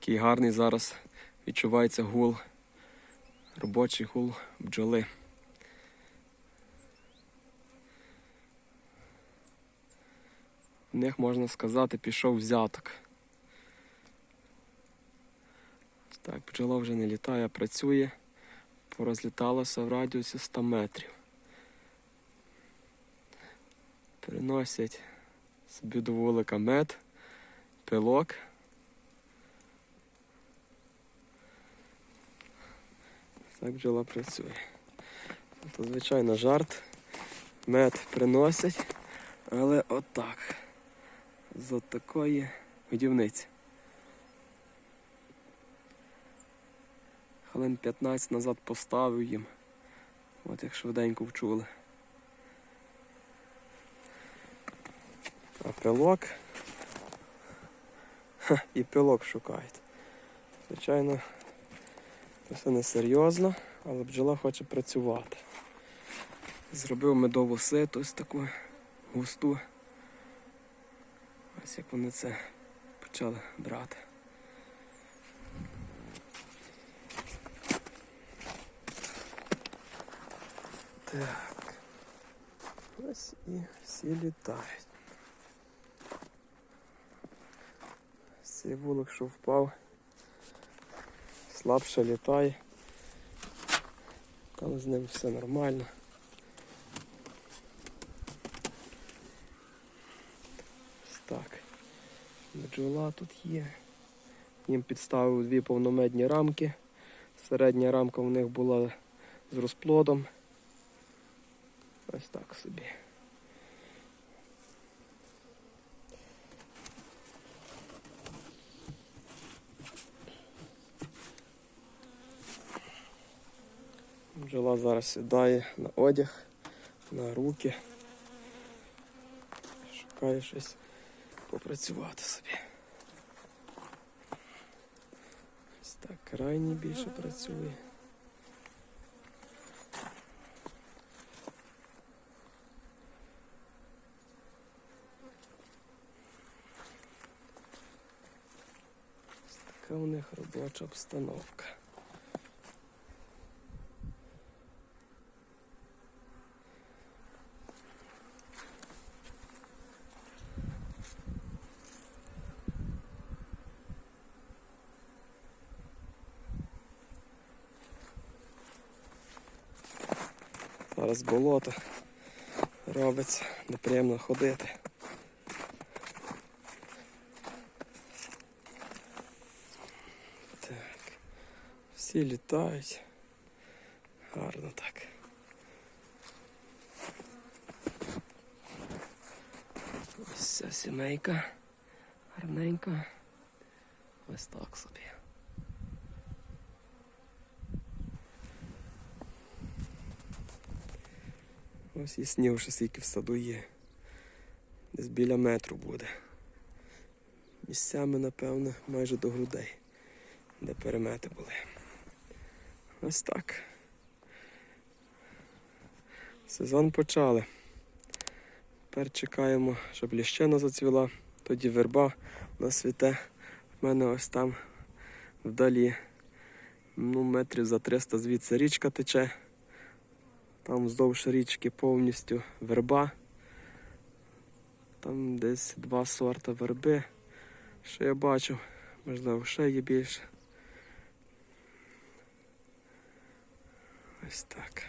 Який гарний зараз відчувається гул, робочий гул бджоли. В них, можна сказати, пішов взяток. Так, бджола вже не літає, працює. Порозліталася в радіусі 100 метрів. Переносять собі до вулика мед, пилок. Так бджола працює. Це, звичайно, жарт. Мед приносять, але отак. З от такої годівниці. Хвилин 15 назад поставив їм. От як швиденько вчули. А пилок. Ха, і пилок шукають. Звичайно, все несерйозно, але бджола хоче працювати. Зробив медову ситу таку густу. Ось як вони це почали брати. Так. Ось і всі літають. Цей вулик, що впав, слабше літає. Там з ним все нормально. Ось так. Бджола тут є. Їм підставив дві повномедні рамки. Середня рамка у них була з розплодом. Ось так собі. Бджола зараз сідає на одяг, на руки. Шукає щось попрацювати собі. Ось так крайній більше працює. Ось така у них робоча обстановка. Зараз болото робиться, неприємно ходити. Так. Всі літають. Гарно так. Ось ця сімейка. Гарненька. Ось так собі. Ось і сніг ще скільки в саду є. Десь біля метру буде. Місцями, напевно, майже до грудей, де перемети були. Ось так. Сезон почали. Тепер чекаємо, щоб ліщина зацвіла, тоді верба у світе. В мене ось там вдалі ну, метрів за 300 звідси річка тече. Там вздовж річки повністю верба. Там десь два сорта верби. Що я бачив, можливо, ще є більше. Ось так.